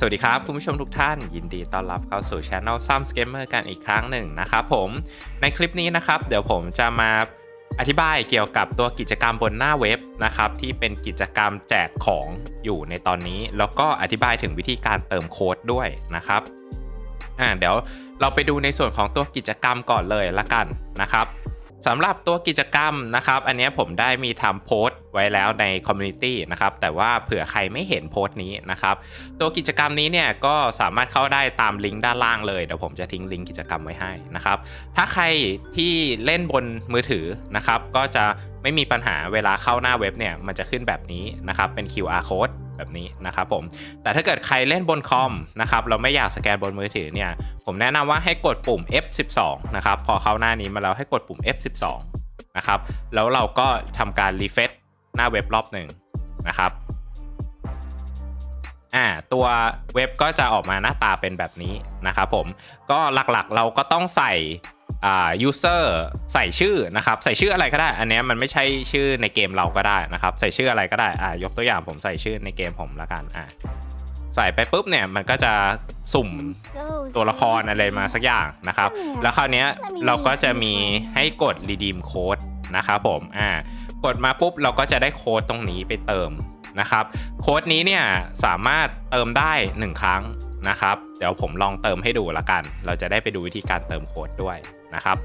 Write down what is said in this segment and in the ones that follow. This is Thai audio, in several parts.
สวัสดีครับ คุณผู้ชมทุกท่านยินดีต้อนรับเข้าสู่ช anel ซ้ำสเกมเมอร์กันอีกครั้งหนึ่งนะครับผมในคลิปนี้นะครับ เดี๋ยวผมจะมาอธิบายเกี่ยวกับตัวกิจกรรมบนหน้าเว็บนะครับ ที่เป็นกิจกรรมแจกของอยู่ในตอนนี้ แล้วก็อธิบายถึงวิธีการเติมโค้ดด้วยนะครับอ่าเดี๋ยวเราไปดูในส่วนของตัวกิจกรรมก่อนเลยละกันนะครับ สำหรับตัวกิจกรรมนะครับ อันนี้ผมได้มีทำโพสต์ไว้แล้วในคอมมูนิตี้นะครับ แต่ว่าเผื่อใครไม่เห็นโพสต์นี้นะครับ ตัวกิจกรรมนี้เนี่ยก็สามารถเข้าได้ตามลิงก์ด้านล่างเลย เดี๋ยวผมจะทิ้งลิงก์กิจกรรมไว้ให้นะครับ ถ้าใครที่เล่นบนมือถือนะครับ ก็จะไม่มีปัญหาเวลาเข้าหน้าเว็บเนี่ย มันจะขึ้นแบบนี้นะครับ เป็น QR code แบบนี้นะครับผมแต่ถ้าเกิดใครเล่นบนคอมนะครับเราไม่อยากสแกนบนมือถือเนี่ยผมแนะนำว่าให้กดปุ่ม F12 นะครับพอเข้าหน้านี้มาแล้วให้กดปุ่ม F12 นะครับแล้วเราก็ทำการรีเฟซหน้าเว็บรอบหนึ่งนะครับอ่าตัวเว็บก็จะออกมาหน้าตาเป็นแบบนี้นะครับผมก็หลักๆเราก็ต้องใส่ อ่า user ใส่ชื่อนะครับใส่ชื่ออะไรก็ได้ อันเนี้ยมันไม่ใช่ชื่อในเกมเราก็ได้นะครับ ใส่ชื่ออะไรก็ได้อ่ายกตัวอย่างผมใส่ชื่อในเกมผมละกันอ่าใส่ไปปุ๊บเนี่ยมันก็จะสุ่มตัวละครอะไรมาสักอย่างนะครับ แล้วคราวเนี้ยเราก็จะมีให้กด redeem code นะครับผมอ่ากดมาปุ๊บเราก็จะได้โค้ดตรงนี้ไปเติมนะครับ โค้ดนี้เนี่ยสามารถเติมได้ 1 ครั้งนะครับ เดี๋ยวผมลองเติมให้ดูละกัน เราจะได้ไปดูวิธีการเติมโค้ดด้วย นะครับ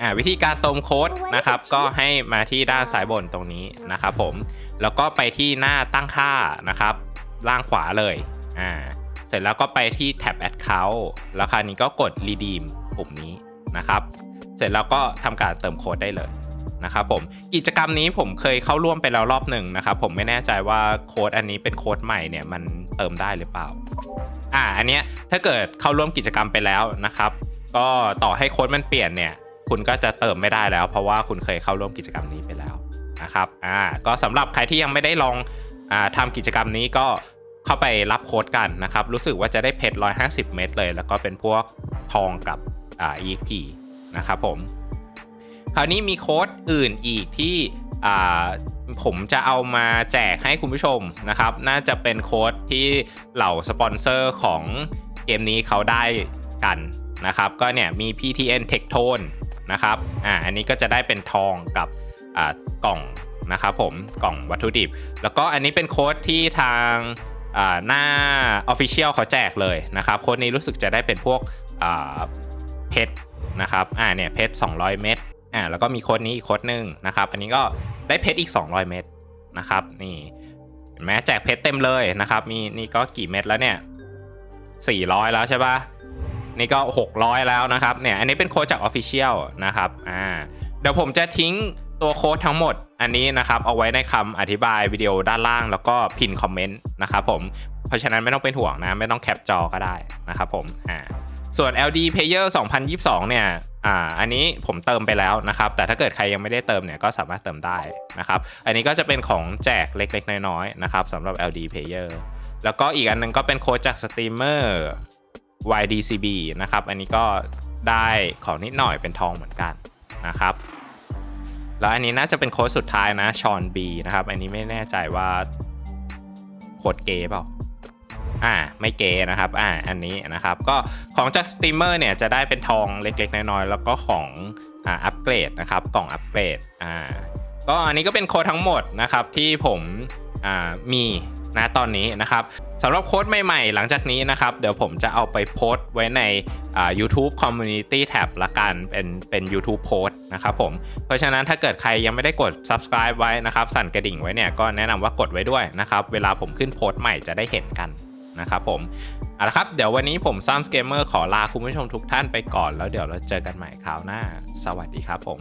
อ่าวิธีการเติมโค้ดนะครับก็ให้มาที่ด้านซ้ายบนตรงนี้นะครับผมแล้วก็ไปที่หน้าตั้งค่านะครับ ล่างขวาเลยอ่าเสร็จแล้วก็ไปที่แท็บ Account แล้วคราวนี้ก็กด Redeem ปุ่มนี้นะครับ เสร็จแล้วก็ทำการเติมโค้ดได้เลยนะครับผมกิจกรรมนี้ผมเคยเข้าร่วมไปแล้วรอบหนึ่งนะครับ ผมไม่แน่ใจว่าโค้ดอันนี้เป็นโค้ดใหม่เนี่ยมันเติมได้หรือเปล่า อ่าอันเนี้ยถ้าเกิดเข้าร่วมกิจกรรมไปแล้วนะครับ ก็ต่อให้โค้ดมันเปลี่ยนเนี่ย คุณก็จะเติมไม่ได้แล้ว เพราะว่าคุณเคยเข้าร่วมกิจกรรมนี้ไปแล้วนะครับอ่าก็สำหรับใครที่ยังไม่ได้ลองอ่าทำกิจกรรมนี้ก็เข้าไปรับโค้ดกันนะครับ รู้สึกว่าจะได้เพชร150 เม็ดเลย แล้วก็เป็นพวกทองกับอ่า EXP นะครับผม คราวนี้มีโค้ดอื่นอีกที่อ่า ผมจะเอามาแจกให้คุณผู้ชมนะครับ น่าจะเป็นโค้ดที่เหล่าสปอนเซอร์ของเกมนี้เขาได้กันนะครับ ก็เนี่ยมี PTN Tech Tone นะครับอ่าอันนี้ก็จะได้เป็นทองกับอ่ากล่องนะครับผมกล่องวัตถุดิบ แล้วก็อันนี้เป็นโค้ดที่ทางอ่าหน้า Official เขาแจกเลยนะครับโค้ดนี้รู้สึกจะได้เป็นพวกอ่าเพชรนะครับอ่าเนี่ยเพชร200 เม็ดอ่าแล้วก็มีโค้ดนี้อีกโค้ดหนึ่งนะครับ อันนี้ก็ ได้เพชรอีก 200 เม็ดนะครับ นี่เห็นไหมแจกเพชรเต็มเลยนะครับ มีนี่ก็กี่เม็ดแล้วเนี่ย 400 แล้วใช่ปะนี่ก็ 600 แล้วนะครับ เนี่ย อันนี้เป็นโค้ดจาก Official นะครับ อ่า เดี๋ยวผมจะทิ้งตัวโค้ดทั้งหมดอันนี้นะครับ เอาไว้ในคำอธิบายวิดีโอด้านล่างแล้วก็พินคอมเมนต์นะครับผม เพราะฉะนั้นไม่ต้องเป็นห่วงนะ ไม่ต้องแคปจอก็ได้นะครับผม อ่า ส่วน LD Player 2022 เนี่ย อ่า อันนี้ผมเติมไปแล้วนะครับ แต่ถ้าเกิดใครยังไม่ได้เติมเนี่ย ก็สามารถเติมได้นะครับ อันนี้ก็จะเป็นของแจกเล็กๆ น้อยๆ นะครับสำหรับ LD Player แล้วก็อีกอันหนึงก็เป็นโค้ดจากสตรีมเมอร์ YDCB นะครับ อันนี้ก็ได้ของนิดหน่อยเป็นทองเหมือนกันนะครับ แล้วอันนี้น่าจะเป็นโค้ดสุดท้ายนะชอนบีนะครับ อันนี้ไม่แน่ใจว่าโค้ดเกย์เปล่า อ่าไม่เกยนะครับอ่าอันนี้นะครับก็ของจากสตรีมเมอร์เนี่ยจะได้เป็นทองเล็กๆ น้อยๆแล้วก็ของอ่าอัปเกรดนะครับกล่องอัปเกรดอ่าก็อันนี้ก็เป็นโค้ดทั้งหมดนะครับที่ผมอ่ามีนะตอนนี้นะครับสำหรับโค้ดใหม่ๆ หลังจากนี้นะครับ เดี๋ยวผมจะเอาไปโพสต์ไว้ในอ่า YouTube Community Tab ละกันเป็นเป็น YouTube Post นะครับผม เพราะฉะนั้นถ้าเกิดใครยังไม่ได้กด subscribe ไว้นะครับ สั่นกระดิ่งไว้เนี่ยก็แนะนำว่ากดไว้ด้วยนะครับ เวลาผมขึ้นโพสต์ใหม่จะได้เห็นกัน นะครับผมเอาละครับ เดี๋ยววันนี้ผมซัมสเกมเมอร์ขอลาคุณผู้ชมทุกท่านไปก่อน แล้วเดี๋ยวเราเจอกันใหม่คราวหน้า สวัสดีครับผม